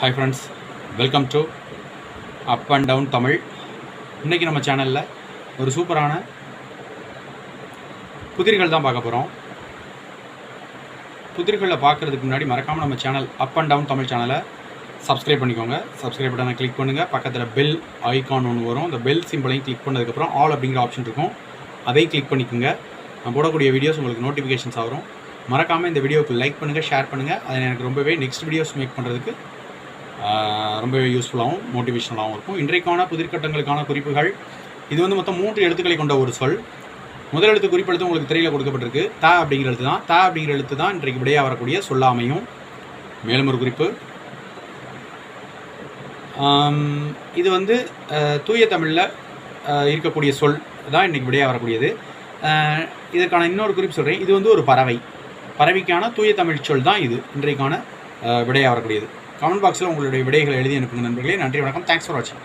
Hi friends welcome to up and down Tamil இன்றைக்கி நம்ம சேனலில் ஒரு சூப்பரான புதிர்கள் தான் பார்க்க போகிறோம் புதிர்களில் பார்க்குறதுக்கு முன்னாடி மறக்காமல் நம்ம channel up and down Tamil சேனலை சப்ஸ்கிரைப் பண்ணிக்கோங்க. சப்ஸ்கிரைப் பட்டனை கிளிக் பண்ணுங்கள் பக்கத்தில் பெல் ஐக்கான் ஒன்று வரும். அந்த பெல் சிம்பிளையும் கிளிக் பண்ணதுக்கப்புறம் ஆல் அப்படிங்கிற ஆப்ஷன் இருக்கும். அதையும் கிளிக் பண்ணிக்கோங்க. நான் போடக்கூடிய வீடியோஸ் உங்களுக்கு நோட்டிஃபிகேஷன்ஸ் ஆகும் மறக்காமல் இந்த வீடியோவுக்கு லைக் பண்ணுங்கள் ஷேர் பண்ணுங்கள் அது எனக்கு ரொம்பவே நெக்ஸ்ட் வீடியோஸ் மேக் பண்ணுறதுக்கு ரொம்பவே யூஸ்ஃபுல்லாகவும் மோட்டிவேஷனலாகவும் இருக்கும். இன்றைக்கான புதிர்கட்டங்களுக்கான குறிப்புகள் இது வந்து மொத்தம் மூன்று எழுத்துக்களை கொண்ட ஒரு சொல். முதல் எழுத்து குறிப்பெழுத்து உங்களுக்கு திரையில் கொடுக்கப்பட்டிருக்கு. த அப்படிங்கிற எழுத்து தான். த அப்படிங்கிற எழுத்து தான் இன்றைக்கு விடையாக வரக்கூடிய சொல்லாமையும் மேலும் ஒரு குறிப்பு. இது வந்து தூய தமிழில் இருக்கக்கூடிய சொல் தான் இன்றைக்கி விடையாக வரக்கூடியது. இதற்கான இன்னொரு குறிப்பு சொல்கிறேன் இது வந்து ஒரு பறவை. பறவைக்கான தூய தமிழ் சொல் தான் இது. இன்றைக்கான விடையாக வரக்கூடியது. கமெண்ட் பாக்ஸில் உங்களுடைய விடைகளை எழுதி அனுப்புங்க நண்பர்களே. நன்றி வணக்கம். தேங்க்ஸ் ஃபார் வாட்சிங்